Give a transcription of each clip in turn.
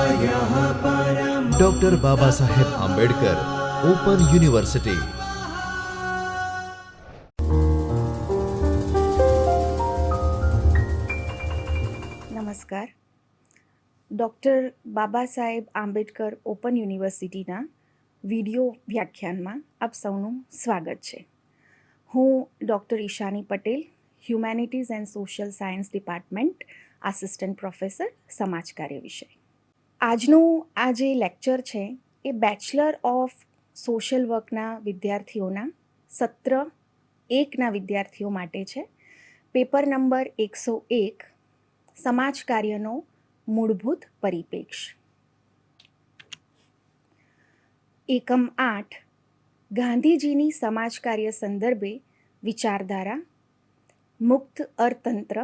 Doctor Baba Saheb Ambedkar open university નમસ્કાર. Doctor Baba Saheb Ambedkar open યુનિવર્સિટીના video વ્યાખ્યાનમાં આપ સૌનું સ્વાગત છે. હું doctor Ishani Patel humanities and social science department assistant professor સમાજ કાર્ય વિષય. આજનું આ જે લેક્ચર છે એ બેચલર ઓફ સોશિયલ વર્કના વિદ્યાર્થીઓના સત્ર એકના વિદ્યાર્થીઓ માટે છે. પેપર નંબર એકસો એક, સમાજ કાર્યનો મૂળભૂત પરિપ્રેક્ષ એકમ આઠ, ગાંધીજીની સમાજ કાર્ય સંદર્ભે વિચારધારા, મુક્ત અર્થતંત્ર,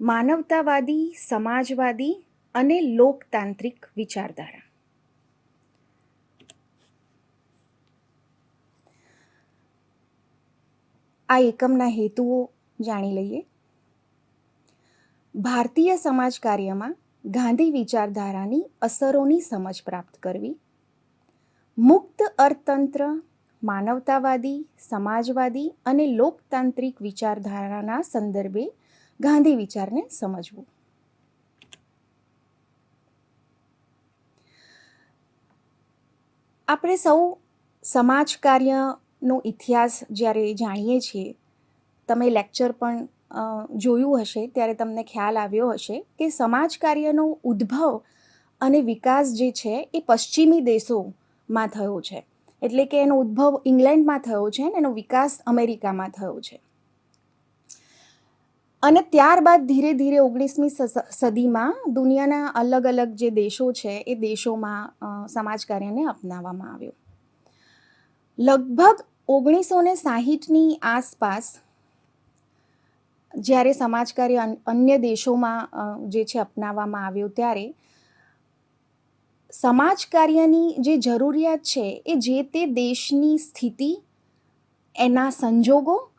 માનવતાવાદી, સમાજવાદી અને લોકતાંત્રિક વિચારધારા. આ એકમના હેતુઓ જાણી લઈએ. ભારતીય સમાજ કાર્યમાં ગાંધી વિચારધારાની અસરોની સમજ પ્રાપ્ત કરવી. મુક્ત અર્થતંત્ર, માનવતાવાદી, સમાજવાદી અને લોકતાંત્રિક વિચારધારાના સંદર્ભે ગાંધી વિચારને સમજવું. આપણે સૌ સમાજ કાર્યનો ઇતિહાસ જ્યારે જાણીએ છીએ, તમે લેક્ચર પણ જોયું હશે, ત્યારે તમને ખ્યાલ આવ્યો હશે કે સમાજ કાર્યનો ઉદ્ભવ અને વિકાસ જે છે એ પશ્ચિમી દેશોમાં થયો છે. એટલે કે એનો ઉદ્ભવ ઇંગ્લેન્ડમાં થયો છે અને એનો વિકાસ અમેરિકામાં થયો છે. અને ત્યારબાદ ધીરે ધીરે ઓગણીસમી સદીમાં દુનિયાના અલગ અલગ જે દેશો છે, એ દેશોમાં સમાજ કાર્યને અપનાવવામાં આવ્યો. લગભગ ઓગણીસો ને સાહીઠની આસપાસ જ્યારે સમાજ કાર્ય અન- અન્ય દેશોમાં જે છે અપનાવવામાં આવ્યો ત્યારે સમાજ કાર્યની જે જરૂરિયાત છે, એ જે તે દેશની સ્થિતિ, એના સંજોગો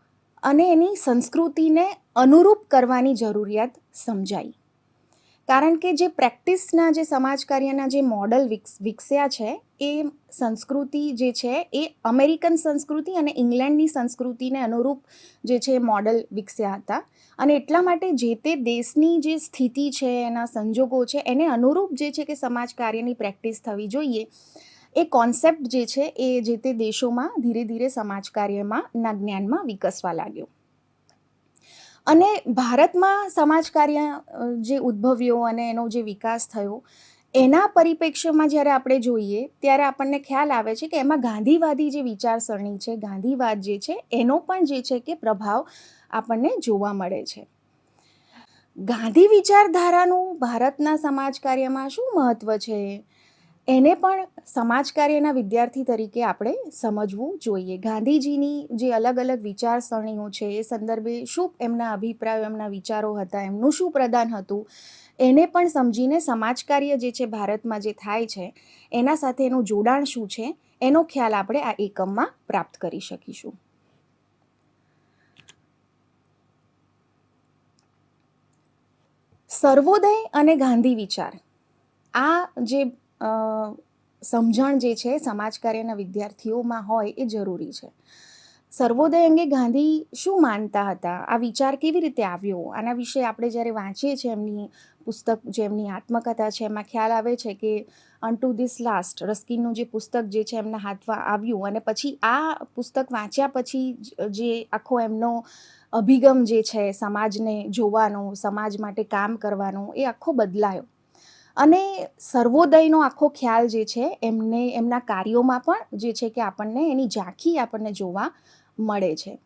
અને એની સંસ્કૃતિને અનુરૂપ કરવાની જરૂરિયાત સમજાઈ. કારણ કે જે પ્રેક્ટિસના, જે સમાજ કાર્યના જે મોડલ વિકસ, વિકસ્યા છે, એ સંસ્કૃતિ જે છે, એ અમેરિકન સંસ્કૃતિ અને ઇંગ્લેન્ડની સંસ્કૃતિને અનુરૂપ જે છે, મોડલ વિકસ્યા હતા. અને એટલા માટે જે તે દેશની જે સ્થિતિ છે, એના સંજોગો છે, એને અનુરૂપ જે છે કે સમાજ કાર્યની પ્રેક્ટિસ થવી જોઈએ, એ કોન્સેપ્ટ જે છે, એ જે તે દેશોમાં ધીરે ધીરે સમાજ કાર્યમાં ના જ્ઞાનમાં વિકસવા લાગ્યો. અને ભારતમાં સમાજ કાર્ય જે ઉદ્ભવ્યો અને એનો જે વિકાસ થયો, એના પરિપ્રેક્ષ્યમાં જ્યારે આપણે જોઈએ, ત્યારે આપણને ખ્યાલ આવે છે કે એમાં ગાંધીવાદી જે વિચારસરણી છે, ગાંધીવાદ જે છે, એનો પણ જે છે કે પ્રભાવ આપણને જોવા મળે છે. ગાંધી વિચારધારાનું ભારતના સમાજ કાર્યમાં શું મહત્વ છે? એને પણ સમાજ કાર્યના વિદ્યાર્થી તરીકે આપણે સમજવું જોઈએ. ગાંધીજીની જે અલગ અલગ વિચારસરણીઓ છે, એ સંદર્ભે શું એમના અભિપ્રાયો, એમના વિચારો હતા, એમનું શું પ્રદાન હતું, એને પણ સમજીને સમાજ કાર્ય જે છે ભારતમાં જે થાય છે, એના સાથે એનું જોડાણ શું છે, એનો ખ્યાલ આપણે આ એકમમાં પ્રાપ્ત કરી શકીશું. સર્વોદય અને ગાંધી વિચાર. આ જે સમજણ જે છે સમાજ કાર્યના વિદ્યાર્થીઓમાં હોય એ જરૂરી છે. સર્વોદય અંગે ગાંધી શું માનતા હતા? આ વિચાર કેવી રીતે આવ્યો? આના વિશે આપણે જ્યારે વાંચીએ છીએ એમની પુસ્તક જે એમની આત્મકથા છે, એમાં ખ્યાલ આવે છે કે અનટુ ધીસ લાસ્ટ રસ્કિનનું જે પુસ્તક જે છે એમના હાથમાં આવ્યું અને પછી આ પુસ્તક વાંચ્યા પછી જ- આખો એમનો અભિગમ જે છે સમાજને જોવાનો, સમાજ માટે કામ કરવાનો એ આખો બદલાયો. અને સર્વોદયનો આખો ખ્યાલ જે છે, એમને, એમના કાર્યોમાં પણ જે છે કે આપણને એની ઝાંખી આપણને જોવા મળે છે.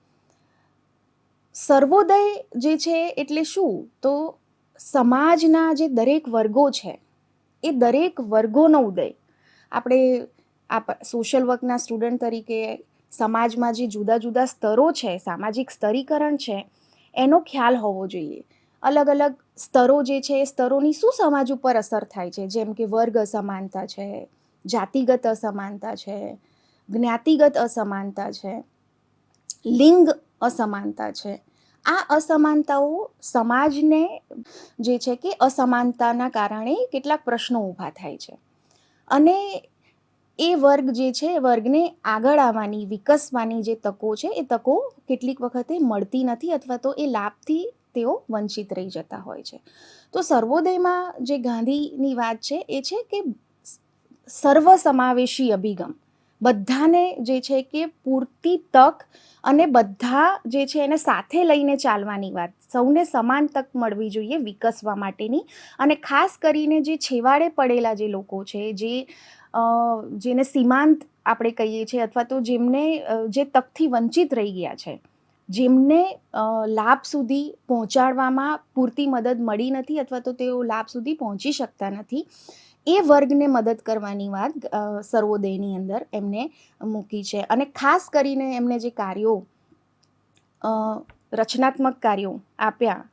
સર્વોદય જે છે એટલે શું? તો સમાજના જે દરેક વર્ગો છે, એ દરેક વર્ગોનો ઉદય. આપણે આપ સોશિયલ વર્કના સ્ટુડન્ટ તરીકે સમાજમાં જે જુદા જુદા સ્તરો છે, સામાજિક સ્તરીકરણ છે, એનો ખ્યાલ હોવો જોઈએ. અલગ અલગ સ્તરો જે છે, એ સ્તરોની શું સમાજ ઉપર અસર થાય છે? જેમ કે વર્ગ અસમાનતા છે, જાતિગત અસમાનતા છે, જ્ઞાતિગત અસમાનતા છે, લિંગ અસમાનતા છે. આ અસમાનતાઓ સમાજને જે છે કે અસમાનતાના કારણે કેટલાક પ્રશ્નો ઊભા થાય છે. અને એ વર્ગ જે છે વર્ગને આગળ આવવાની, વિકસવાની જે તકો છે, એ તકો કેટલીક વખતે મળતી નથી અથવા તો એ લાભથી તેઓ વંચિત રહી જતા હોય છે. તો સર્વોદયમાં જે ગાંધીની વાત છે, એ છે કે સર્વસમાવેશી અભિગમ. બધાને જે છે કે પૂરતી તક અને બધા જે છે એને સાથે લઈને ચાલવાની વાત. સૌને સમાન તક મળવી જોઈએ વિકસવા માટેની. અને ખાસ કરીને જે છેવાડે પડેલા જે લોકો છે, જે જેને સીમાંત આપણે કહીએ છીએ અથવા તો જેમને જે તકથી વંચિત રહી ગયા છે. જેમને લાભ સુધી પહોંચાડવામાં પૂરતી મદદ મળી નથી અથવા તો તેઓ લાભ સુધી પહોંચી શકતા નથી, એ વર્ગને મદદ કરવાની વાત સર્વોદયની અંદર એમને મૂકી છે. અને ખાસ કરીને એમને જે કાર્યો રચનાત્મક કાર્યો આપ્યા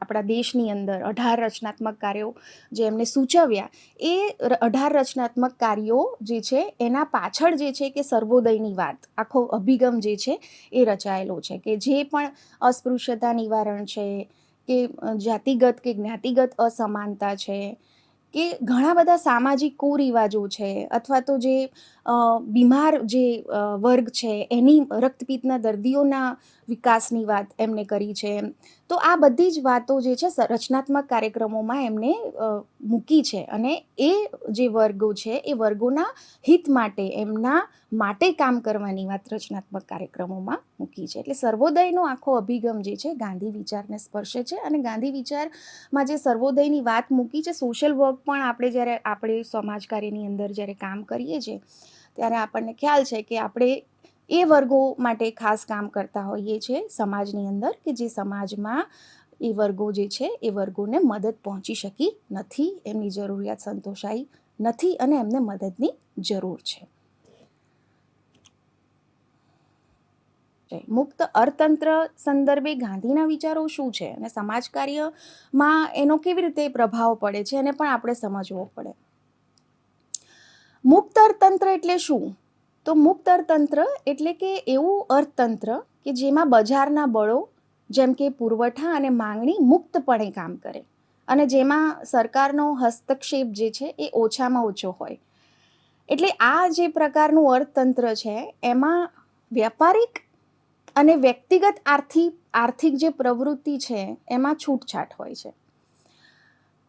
આપણા દેશની અંદર અઢાર રચનાત્મક કાર્યો જે એમને સૂચવ્યા, એ અઢાર રચનાત્મક કાર્યો જે છે, એના પાછળ જે છે કે સર્વોદયની વાત, આખો અભિગમ જે છે, એ રચાયેલો છે કે જે પણ અસ્પૃશ્યતા નિવારણ છે, કે જાતિગત કે જ્ઞાતિગત અસમાનતા છે, કે ઘણા બધા સામાજિક કુરિવાજો છે, અથવા તો જે બીમાર જે વર્ગ છે, એની રક્તપિત્તના દર્દીઓના વિકાસની વાત એમને કરી છે તો આ બધી જ વાતો જે છે રચનાત્મક કાર્યક્રમોમાં એમને મૂકી છે અને એ જે વર્ગો છે, એ વર્ગોના હિત માટે, એમના માટે કામ કરવાની વાત રચનાત્મક કાર્યક્રમોમાં મૂકી છે. એટલે સર્વોદયનો આખો અભિગમ જે છે, ગાંધી વિચારને સ્પર્શે છે અને ગાંધી વિચારમાં જે સર્વોદયની વાત મૂકી છે, સોશિયલ વર્ક પણ આપણે જ્યારે, આપણે સમાજ કાર્યની અંદર જ્યારે કામ કરીએ છીએ ત્યારે આપણને ખ્યાલ છે કે આપણે એ વર્ગો માટે ખાસ કામ કરતા હોઈએ છીએ સમાજની અંદર કે જે સમાજમાં એ વર્ગો જે છે એ વર્ગોને મદદ પહોંચી શકી નથી, એમની જરૂરિયાત સંતોષાઈ નથી અને એમને મદદની જરૂર છે. મુક્ત અર્થતંત્ર સંદર્ભે ગાંધીના વિચારો શું છે? અને સમાજ કાર્યમાં એનો કેવી રીતે પ્રભાવ પડે છે? એને પણ આપણે સમજવો પડે. મુક્ત અર્થતંત્ર એટલે શું? તો મુક્ત અર્થતંત્ર એટલે કે એવું અર્થતંત્ર કે જેમાં બજારના બળો, જેમ કે પુરવઠા અને માંગણી મુક્તપણે કામ કરે. અને જેમાં સરકારનો હસ્તક્ષેપ જે છે એ ઓછામાં ઓછો હોય. એટલે આ જે પ્રકારનું અર્થતંત્ર છે, એમાં વ્યાપારિક અને વ્યક્તિગત આર્થિક આર્થિક જે પ્રવૃત્તિ છે, એમાં છૂટછાટ હોય છે.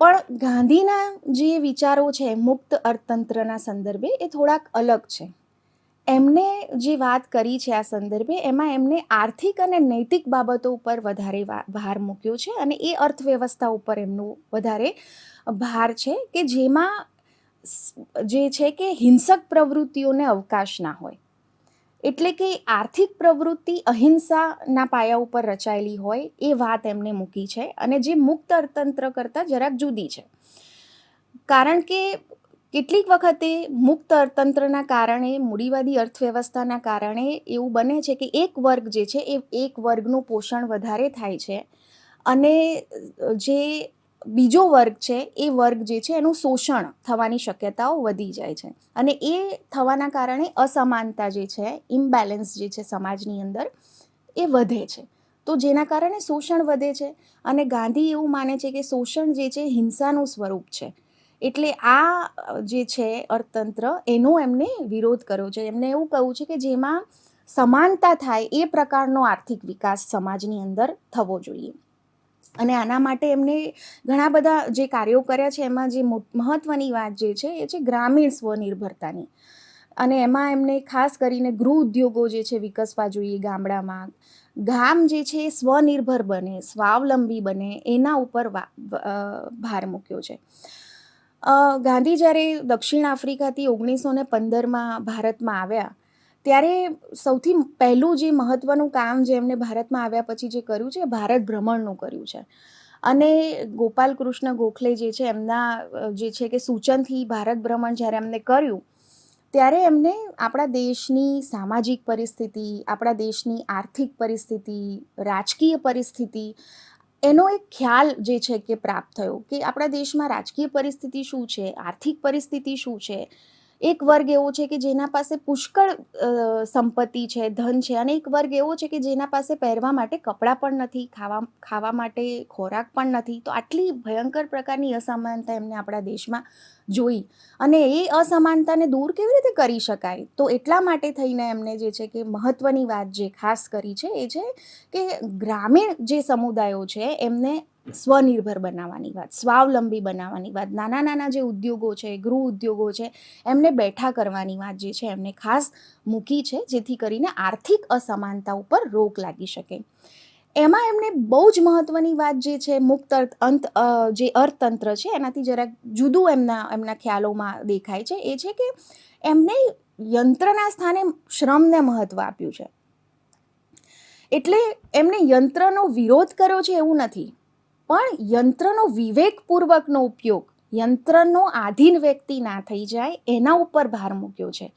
પણ ગાંધીના જે વિચારો છે, મુક્ત અર્થતંત્રના સંદર્ભે એ થોડાક અલગ છે. એમને જે વાત કરી છે આ સંદર્ભે, એમાં એમને આર્થિક અને નૈતિક બાબતો ઉપર વધારે ભાર મૂક્યો છે અને એ અર્થવ્યવસ્થા ઉપર એમનું વધારે ભાર છે કે જેમાં જે છે કે હિંસક પ્રવૃત્તિઓને અવકાશ ના હોય. એટલે કે આર્થિક પ્રવૃત્તિ અહિંસાના પાયા ઉપર રચાયેલી હોય એ વાત એમને મૂકી છે અને જે મુક્ત અર્થતંત્ર કરતાં જરાક જુદી છે. કારણ કે કેટલીક વખતે મુક્ત અર્થતંત્રના કારણે, મૂડીવાદી અર્થવ્યવસ્થાના કારણે એવું બને છે કે એક વર્ગ જે છે એ એક વર્ગનું પોષણ વધારે થાય છે. અને જે બીજો વર્ગ છે, એ વર્ગ જે છે, એનું શોષણ થવાની શક્યતાઓ વધી જાય છે. અને એ થવાના કારણે અસમાનતા જે છે ઇમ્બેલેન્સ જે છે સમાજની અંદર, એ વધે છે. તો જેના કારણે શોષણ વધે છે અને ગાંધી એવું માને છે કે શોષણ જે છે, હિંસાનું સ્વરૂપ છે. એટલે આ જે છે અર્થતંત્ર, એનો એમને વિરોધ કર્યો છે. એમને એવું કહ્યું છે કે જેમાં સમાનતા થાય એ પ્રકારનો આર્થિક વિકાસ સમાજની અંદર થવો જોઈએ. અને આના માટે એમને ઘણા બધા જે કાર્યો કર્યા છે, એમાં જે મો- મહત્વની વાત જે છે, એ છે ગ્રામીણ સ્વનિર્ભરતાની. અને એમાં એમને ખાસ કરીને ગૃહ ઉદ્યોગો જે છે, વિકસવા જોઈએ ગામડામાં. ગામ જે છે, એ સ્વનિર્ભર બને, સ્વાવલંબી બને, એના ઉપર ભાર મૂક્યો છે. ગાંધી જ્યારે દક્ષિણ આફ્રિકાથી ઓગણીસો ને પંદરમાં ભારતમાં આવ્યા ત્યારે સૌથી પહેલું જે મહત્ત્વનું કામ જે એમને ભારતમાં આવ્યા પછી જે કર્યું છે, ભારત ભ્રમણનું કર્યું છે. અને ગોપાલ કૃષ્ણ ગોખલે જે છે, એમના જે છે કે સૂચનથી ભારત ભ્રમણ જ્યારે એમને કર્યું, ત્યારે એમને આપણા દેશની સામાજિક પરિસ્થિતિ, આપણા દેશની આર્થિક પરિસ્થિતિ, રાજકીય પરિસ્થિતિ, એનો એક ખ્યાલ જે છે કે પ્રાપ્ત થયો કે આપણા દેશમાં રાજકીય પરિસ્થિતિ શું છે, આર્થિક પરિસ્થિતિ શું છે એક વર્ગ એવો છે કે જેના પાસે પુષ્કળ સંપત્તિ છે, ધન છે અને એક વર્ગ એવો છે કે જેના પાસે પહેરવા માટે કપડાં પણ નથી, ખાવા ખાવા માટે ખોરાક પણ નથી. તો આટલી ભયંકર પ્રકારની અસમાનતા એમને આપણા દેશમાં જોઈ અને એ અસમાનતાને દૂર કેવી રીતે કરી શકાય? તો એટલા માટે થઈને એમને જે છે કે મહત્ત્વની વાત જે ખાસ કરી છે એ છે કે ગ્રામીણ જે સમુદાયો છે એમને સ્વનિર્ભર બનાવવાની વાત, સ્વાવલંબી બનાવવાની વાત. નાના નાના જે ઉદ્યોગો છે, ગૃહ ઉદ્યોગો છે, એમને બેઠા કરવાની વાત જે છે, એમને ખાસ મૂકી છે, જેથી કરીને આર્થિક અસમાનતા ઉપર રોક લાગી શકે. એમાં એમને બહુ જ મહત્ત્વની વાત જે છે, મુક્ત અર્થ, અંત જે અર્થતંત્ર છે, એનાથી જરાક જુદું એમના એમના ખ્યાલોમાં દેખાય છે, એ છે કે એમને યંત્રના સ્થાને શ્રમને મહત્ત્વ આપ્યું છે. એટલે એમને યંત્રનો વિરોધ કર્યો છે એવું નથી. પણ યંત્રનો વિવેકપૂર્વકનો ઉપયોગ યંત્રનો આધીન વ્યક્તિ ના થઈ જાય એના ઉપર ભાર મૂક્યો છે.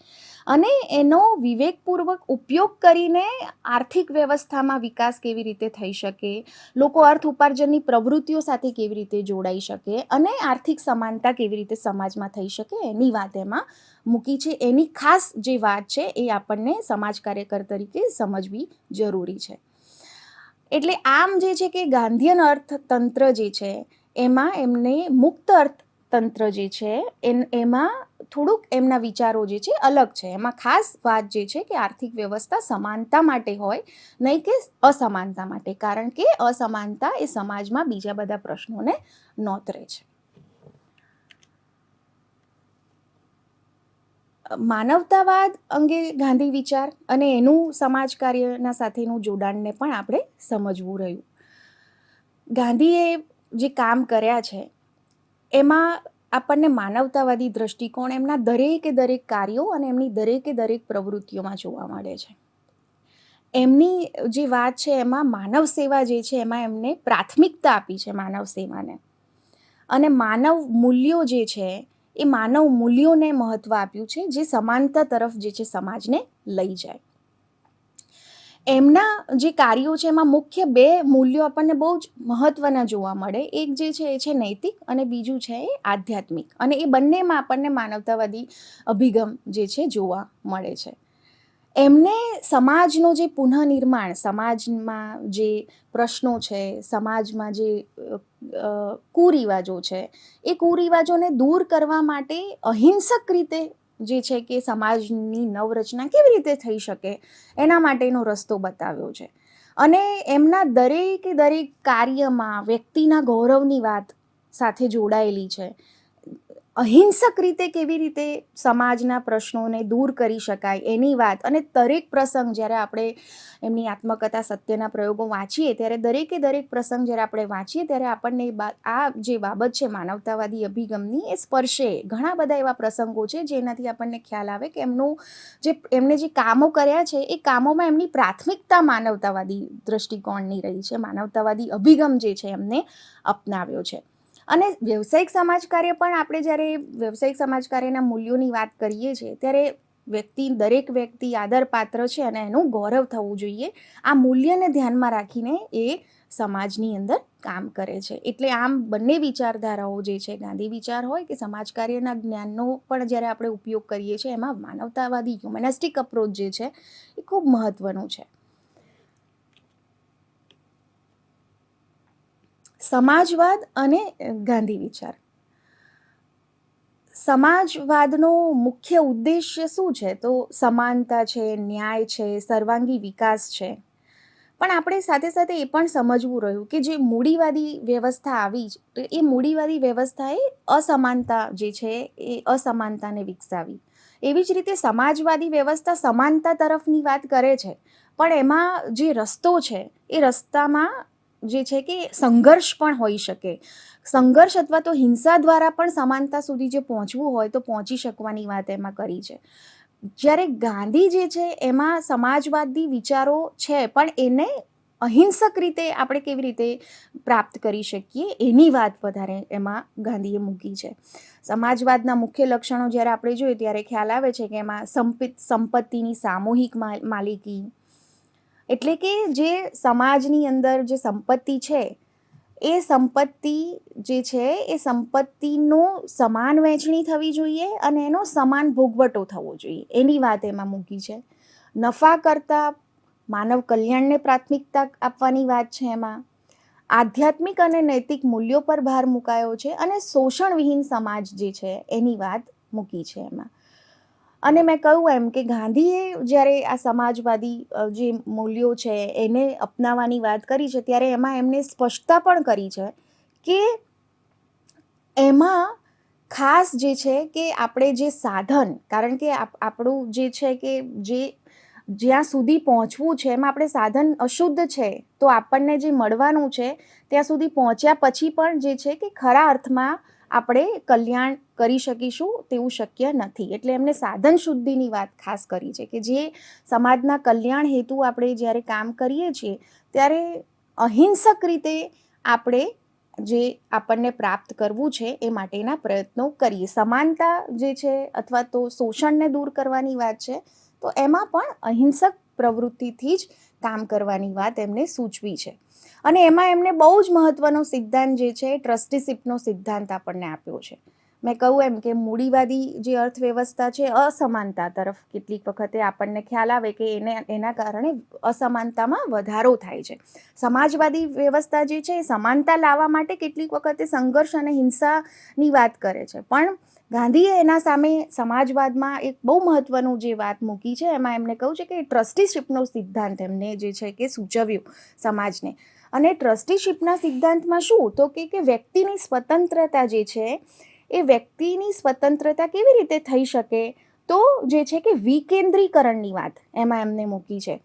અને એનો વિવેકપૂર્વક ઉપયોગ કરીને આર્થિક વ્યવસ્થામાં વિકાસ કેવી રીતે થઈ શકે, લોકો અર્થ ઉપાર્જનની પ્રવૃત્તિઓ સાથે કેવી રીતે જોડાઈ શકે અને આર્થિક સમાનતા કેવી રીતે સમાજમાં થઈ શકે એની વાત એમાં મૂકી છે. એની ખાસ જે વાત છે એ આપણને સમાજ કાર્યકર તરીકે સમજવી જરૂરી છે. એટલે આમ જે છે કે ગાંધીયન અર્થતંત્ર જે છે, એમાં એમને મુક્ત અર્થતંત્ર જે છે, એન, એમાં થોડુંક એમના વિચારો જે છે અલગ છે. એમાં ખાસ વાત જે છે કે આર્થિક વ્યવસ્થા સમાનતા માટે હોય, નહીં કે અસમાનતા માટે. કારણ કે અસમાનતા એ સમાજમાં બીજા બધા પ્રશ્નોને નોતરે છે. માનવતાવાદ અંગે ગાંધી વિચાર અને એનું સમાજ કાર્યના સાથેનું જોડાણને પણ આપણે સમજવું રહ્યું. ગાંધીએ જે કામ કર્યા છે, એમાં આપણને માનવતાવાદી દ્રષ્ટિકોણ એમના દરેકે દરેક કાર્યો અને એમની દરેકે દરેક પ્રવૃત્તિઓમાં જોવા મળે છે. એમની જે વાત છે, એમાં માનવ સેવા જે છે, એમાં એમને પ્રાથમિકતા આપી છે માનવ સેવાને. અને માનવ મૂલ્યો જે છે એ માનવ મૂલ્યોને મહત્ત્વ આપ્યું છે, જે સમાનતા તરફ જે છે સમાજને લઈ જાય. એમના જે કાર્યો છે, એમાં મુખ્ય બે મૂલ્યો આપણને બહુ જ મહત્ત્વના જોવા મળે. એક જે છે, એ છે નૈતિક અને બીજું છે એ આધ્યાત્મિક. અને એ બંનેમાં આપણને માનવતાવાદી અભિગમ જે છે જોવા મળે છે. એમને સમાજનો જે પુનઃનિર્માણ, સમાજમાં જે પ્રશ્નો છે, સમાજમાં જે કુરિવાજો છે, એ કુરિવાજોને દૂર કરવા માટે અહિંસક રીતે જે છે કે સમાજની નવરચના કેવી રીતે થઈ શકે, એના માટેનો રસ્તો બતાવ્યો છે. અને એમના દરેકે દરેક કાર્યમાં વ્યક્તિના ગૌરવની વાત સાથે જોડાયેલી છે. અહિંસક રીતે કેવી રીતે સમાજના પ્રશ્નોને દૂર કરી શકાય એની વાત અને દરેક પ્રસંગ જ્યારે આપણે એમની આત્મકથા, સત્યના પ્રયોગો વાંચીએ ત્યારે દરેકે દરેક પ્રસંગ જ્યારે આપણે વાંચીએ ત્યારે આપણને આ જે બાબત છે માનવતાવાદી અભિગમની એ સ્પર્શે. ઘણા બધા એવા પ્રસંગો છે જેનાથી આપણને ખ્યાલ આવે કે એમનું જે, એમને જે કામો કર્યા છે એ કામોમાં એમની પ્રાથમિકતા માનવતાવાદી દૃષ્ટિકોણની રહી છે. માનવતાવાદી અભિગમ જે છે એમને અપનાવ્યો છે. અને વ્યવસાયિક સમાજ કાર્ય પણ આપણે જ્યારે વ્યવસાયિક સમાજ કાર્યના મૂલ્યોની વાત કરીએ છીએ, ત્યારે વ્યક્તિ, દરેક વ્યક્તિ આદરપાત્ર છે અને એનું ગૌરવ થવું જોઈએ. આ મૂલ્યને ધ્યાનમાં રાખીને એ સમાજની અંદર કામ કરે છે. એટલે આમ બંને વિચારધારાઓ જે છે, ગાંધી વિચાર હોય કે સમાજ કાર્યના જ્ઞાનનો પણ જ્યારે આપણે ઉપયોગ કરીએ છીએ, એમાં માનવતાવાદી હ્યુમનિસ્ટિક અપ્રોચ જે છે, એ ખૂબ મહત્ત્વનું છે. સમાજવાદ અને ગાંધી વિચાર. સમાજવાદનો મુખ્ય ઉદ્દેશ્ય શું છે? તો સમાનતા છે, ન્યાય છે, સર્વાંગી વિકાસ છે. પણ આપણે સાથે સાથે એ પણ સમજવું રહ્યું કે જે મૂડીવાદી વ્યવસ્થા આવી તો એ મૂડીવાદી વ્યવસ્થાએ અસમાનતા જે છે એ અસમાનતાને વિકસાવી. એવી જ રીતે સમાજવાદી વ્યવસ્થા સમાનતા તરફની વાત કરે છે. પણ એમાં જે રસ્તો છે, એ રસ્તામાં જે છે કે સંઘર્ષ પણ હોઈ શકે. સંઘર્ષ અથવા તો હિંસા દ્વારા પણ સમાનતા સુધી જે પહોંચવું હોય તો પહોંચી શકવાની વાત એમાં કરી છે. જ્યારે ગાંધી જે છે એમાં સમાજવાદી વિચારો છે, પણ એને અહિંસક રીતે આપણે કેવી રીતે પ્રાપ્ત કરી શકીએ એની વાત વધારે એમાં ગાંધીએ મૂકી છે. સમાજવાદના મુખ્ય લક્ષણો જ્યારે આપણે જોઈએ ત્યારે ખ્યાલ આવે છે કે એમાં સંપિત સંપત્તિની સામૂહિક માલિકી એટલે કે જે સમાજની અંદર જે સંપત્તિ છે, એ સંપત્તિ જે છે, એ સંપત્તિનો સમાન વહેંચણી થવી જોઈએ અને એનો સમાન ભોગવટો થવો જોઈએ. એની વાત એમાં મૂકી છે. નફા કરતાં માનવ કલ્યાણને પ્રાથમિકતા આપવાની વાત છે એમાં. આધ્યાત્મિક અને નૈતિક મૂલ્યો પર ભાર મુકાયો છે અને શોષણવિહીન સમાજ જે છે, એની વાત મૂકી છે એમાં. અને મેં કહ્યું એમ કે ગાંધીએ જ્યારે આ સમાજવાદી જે મૂલ્યો છે એને અપનાવવાની વાત કરી છે, ત્યારે એમાં એમને સ્પષ્ટતા પણ કરી છે કે એમાં ખાસ જે છે કે આપણે જે સાધન, કારણ કે આપ- આપણું જે છે કે જે જ્યાં સુધી પહોંચવું છે, એમાં આપણે સાધન અશુદ્ધ છે, તો આપણને જે મળવાનું છે, ત્યાં સુધી પહોંચ્યા પછી પણ જે છે કે ખરા અર્થમાં આપણે કલ્યાણ કરી શકીશું તેવું શક્ય નથી. એટલે એમને સાધન શુદ્ધિની વાત ખાસ કરી છે કે જે સમાજના કલ્યાણ હેતુ આપણે જ્યારે કામ કરીએ છીએ, ત્યારે અહિંસક રીતે આપણે જે આપણને પ્રાપ્ત કરવું છે એ માટેના પ્રયત્નો કરીએ. સમાનતા જે છે અથવા તો શોષણને દૂર કરવાની વાત છે, તો એમાં પણ અહિંસક પ્રવૃત્તિથી જ કામ કરવાની વાત એમને સૂચવી છે. અને એમાં એમને બહુ જ મહત્વનો સિદ્ધાંત જે છે, ટ્રસ્ટીશીપનો સિદ્ધાંત આપણને આપ્યો છે. મેં કહું એમ કે મૂડીવાદી જે અર્થવ્યવસ્થા છે અસમાનતા તરફ કેટલીક વખતે આપણને ખ્યાલ આવે કે એને, એના કારણે અસમાનતામાં વધારો થાય છે. સમાજવાદી વ્યવસ્થા જે છે એ સમાનતા લાવવા માટે કેટલીક વખતે સંઘર્ષ અને હિંસાની વાત કરે છે. પણ ગાંધીએ એના સામે સમાજવાદમાં એક બહુ મહત્વનું જે વાત મૂકી છે, એમાં એમને કહ્યું છે કે ટ્રસ્ટીશીપનો સિદ્ધાંત એમને જે છે કે સૂચવ્યું સમાજને. અને ટ્રસ્ટીશીપના સિદ્ધાંતમાં શું? તો કે વ્યક્તિની સ્વતંત્રતા જે છે એ વ્યક્તિની સ્વતંત્રતા કેવી રીતે થઈ શકે? તો જે છે કે વિકેન્દ્રીકરણની વાત એમાં એમને મૂકી છે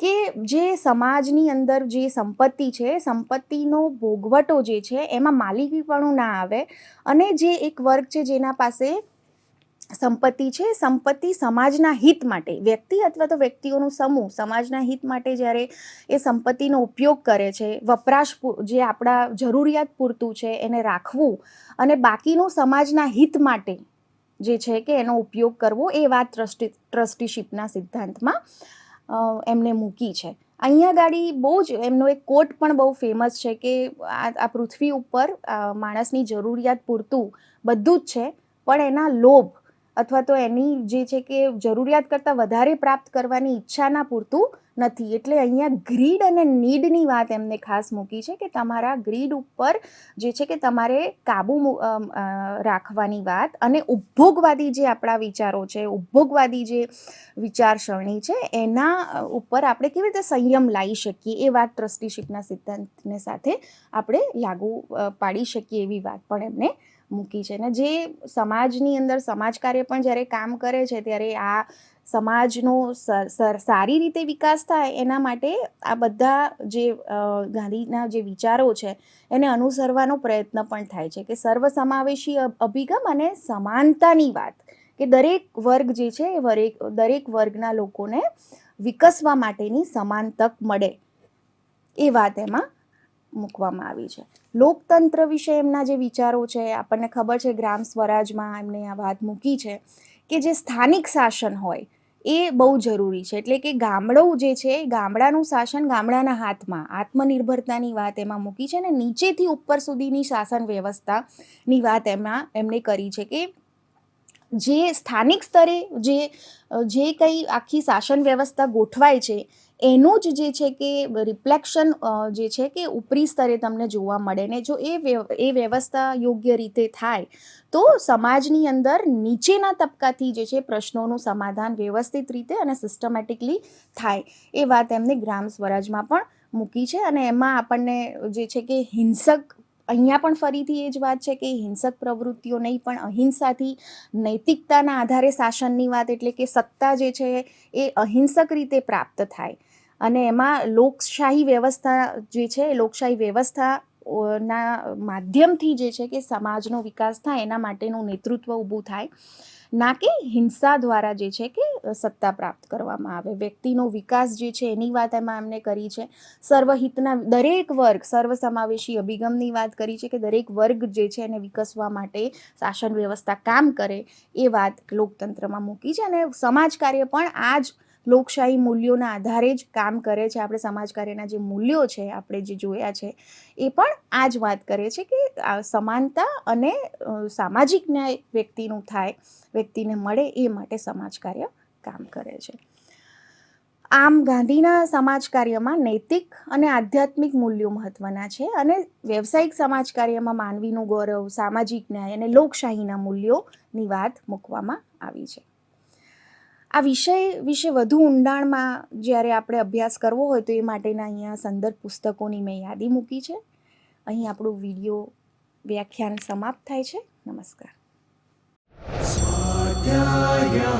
કે જે સમાજની અંદર જે સંપત્તિ છે, સંપત્તિનો ભોગવટો જે છે, એમાં માલિકીપણું ના આવે અને જે એક વર્ગ છે જેના પાસે સંપત્તિ છે, સંપત્તિ સમાજના હિત માટે, વ્યક્તિ અથવા તો વ્યક્તિઓનું સમૂહ સમાજના હિત માટે જ્યારે એ સંપત્તિનો ઉપયોગ કરે છે, વપરાશ જે આપણા જરૂરિયાત પૂરતું છે એને રાખવું અને બાકીનું સમાજના હિત માટે જે છે કે એનો ઉપયોગ કરવો એ વાત ટ્રસ્ટી, ટ્રસ્ટીશીપના સિદ્ધાંતમાં એમને મૂકી છે. અહીંયા ગાડી બહુ જ, એમનો એક કોટ પણ બહુ ફેમસ છે કે આ પૃથ્વી ઉપર માણસની જરૂરિયાત પૂરતું બધું જ છે, પણ એના લોભ અથવા તો એની જે છે કે જરૂરિયાત કરતાં વધારે પ્રાપ્ત કરવાની ઈચ્છાના પૂરતું નથી. એટલે અહીંયા ગ્રીડ અને નીડની વાત એમને ખાસ મૂકી છે કે તમારા ગ્રીડ ઉપર જે છે કે તમારે કાબુ રાખવાની વાત અને ઉપભોગવાદી જે આપણા વિચારો છે, ઉપભોગવાદી જે વિચારસરણી છે, એના ઉપર આપણે કેવી રીતે સંયમ લાવી શકીએ એ વાત ટ્રસ્ટીશીપના સિદ્ધાંતને સાથે આપણે લાગુ પાડી શકીએ એવી વાત પણ એમને મૂકી છે. ને જે સમાજની અંદર સમાજ કાર્ય પણ જ્યારે કામ કરે છે, ત્યારે આ સમાજનો સારી રીતે વિકાસ થાય એના માટે આ બધા જે ગાંધીના જે વિચારો છે, એને અનુસરવાનો પ્રયત્ન પણ થાય છે કે સર્વસમાવેશી અભિગમ અને સમાનતાની વાત કે દરેક વર્ગ જે છે, એ દરેક દરેક વર્ગના લોકોને વિકસવા માટેની સમાન તક મળે એ વાત એમાં મૂકવામાં આવી છે. લોકતંત્ર વિશે એમના જે વિચારો છે, આપણને ખબર છે ગ્રામ સ્વરાજમાં એમને આ વાત મૂકી છે કે જે સ્થાનિક શાસન હોય એ બહુ જરૂરી છે. એટલે કે ગામડું જે છે, ગામડાનું શાસન ગામડાના હાથમાં, આત્મનિર્ભરતાની વાત એમાં મૂકી છે અને નીચેથી ઉપર સુધીની શાસન વ્યવસ્થાની વાત એમાં એમણે કરી છે કે જે સ્થાનિક સ્તરે જે જે કંઈ આખી શાસન વ્યવસ્થા ગોઠવાય છે એનું જ જે છે કે રિફ્લેક્શન જે છે કે ઉપરી સ્તરે તમને જોવા મળે ને જો એ એ વ્યવસ્થા યોગ્ય રીતે થાય, તો સમાજની અંદર નીચેના તબક્કાથી જે છે પ્રશ્નોનું સમાધાન વ્યવસ્થિત રીતે અને સિસ્ટમેટિકલી થાય. એ વાત એમને ગ્રામ સ્વરાજમાં પણ મૂકી છે અને એમાં આપણને જે છે કે હિંસક, અહીંયા પણ ફરીથી એ જ વાત છે કે હિંસક પ્રવૃત્તિઓ નહીં, પણ અહિંસાથી નૈતિકતાના આધારે શાસનની વાત એટલે કે સત્તા જે છે એ અહિંસક રીતે પ્રાપ્ત થાય. અને એમાં લોકશાહી વ્યવસ્થા જે છે લોકશાહી વ્યવસ્થા ના માધ્યમથી જે છે કે સમાજનો વિકાસ થાય, એના માટેનું નેતૃત્વ ઊભું થાય, ના કે હિંસા દ્વારા જે છે કે સત્તા પ્રાપ્ત કરવામાં આવે. વ્યક્તિનો વિકાસ જે છે, એની વાત એમાં એમને કરી છે. સર્વહિતના દરેક વર્ગ, સર્વસમાવેશી અભિગમની વાત કરી છે કે દરેક વર્ગ જે છે, એને વિકસવા માટે શાસન વ્યવસ્થા કામ કરે, એ વાત લોકતંત્રમાં મૂકી છે અને સમાજ કાર્ય પણ આ જ લોકશાહી મૂલ્યોના આધારે જ કામ કરે છે. આપણે સમાજ કાર્યના જે મૂલ્યો છે, આપણે જે જોયા છે, એ પણ આ જ વાત કરે છે કે સમાનતા અને સામાજિક ન્યાય વ્યક્તિનું થાય, વ્યક્તિને મળે એ માટે સમાજ કાર્ય કામ કરે છે. આમ ગાંધીના સમાજ કાર્યમાં નૈતિક અને આધ્યાત્મિક મૂલ્યો મહત્વના છે અને વ્યવસાયિક સમાજ કાર્યમાં માનવીનું ગૌરવ, સામાજિક ન્યાય અને લોકશાહીના મૂલ્યોની વાત મૂકવામાં આવી છે. આ વિષય વિશે વધુ ઊંડાણમાં જ્યારે આપણે અભ્યાસ કરવો હોય તો એ માટેના અહીંયા સંદર્ભ પુસ્તકોની મેં યાદી મૂકી છે. અહીં આપણું વીડિયો વ્યાખ્યાન સમાપ્ત થાય છે. નમસ્કાર. સ્વાધ્યાય